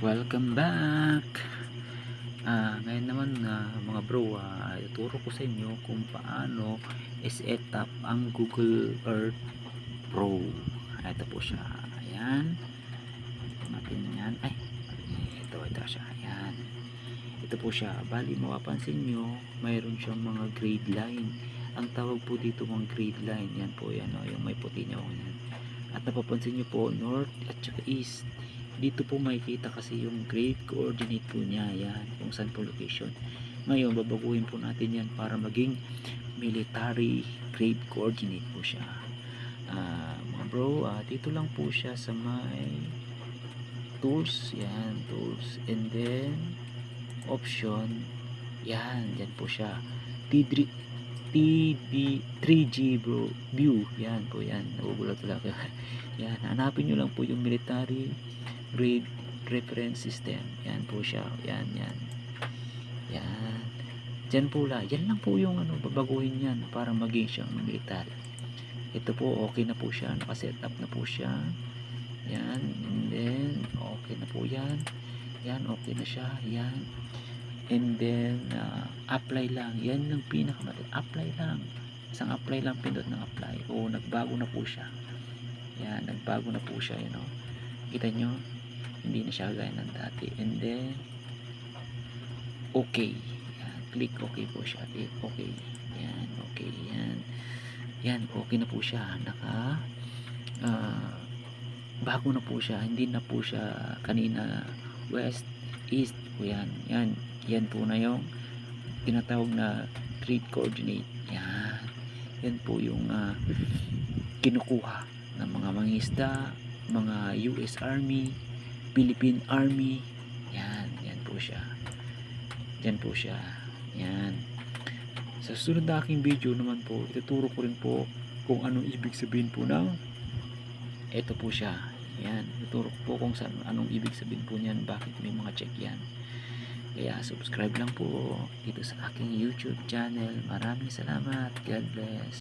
Welcome back! Ah, ngayon naman ah, mga bro, ah, ituturo ko sa inyo kung paano i-set up ang Google Earth Pro. Ito po siya. Ayan. Natin yan. Ay, ito, ito siya. Ayan. Ito po siya. Bali, mapapansin nyo, mayroon siyang mga grade line. Ang tawag po dito mga grade line. Yan po yan. Oh, yung may puti niya. Oh, yan. At napapansin nyo po, north at saka east dito po makikita kasi yung grade coordinate po niya yan kung saan po location. Ngayon babaguhin po natin yan para maging military grade coordinate po siya. Ah, mga bro ah, dito lang po siya sa may tools yan tools. And then option yan yan po siya. T3 TB 3G bro. View yan po yan. Nagugulat talaga. Yan hanapin nyo lang po yung military grade reference system. Yan po siya. Yan yan. Yan. Dyan po la. Yan lang po yung ano babaguhin yan para maging siyang military ito po okay na po siya. Nakaset up na po siya. Yan. And then okay na po yan. Yan okay na siya. Yan. And then uh, apply lang. Yan lang pinakamalit. Apply lang. Isang apply lang pindot ng apply. O nagbago na po siya. Yan nagbago na po siya you know. Kita nyo hindi na siya gaya ng dati. And then okay. Yan, click okay po siya. Click okay. Yan okay yan. Yan okay na po siya. Naka ah, bago na po siya. Hindi na po siya kanina west east po yan. Yan yan po na yung tinatawag na trade coordinate. Yan. Yan po yung ah, kinukuha ng mga mangisda mga US Army Philippine Army. Yan, yan po siya. Yan po siya. Yan. Sa susunod na aking video naman po ituturo ko rin po kung anong ibig sabihin po ng ito po siya. Yan, ituturo ko po kung saan, anong ibig sabihin po niyan bakit may mga check yan. Kaya subscribe lang po dito sa aking YouTube channel. Maraming salamat. God bless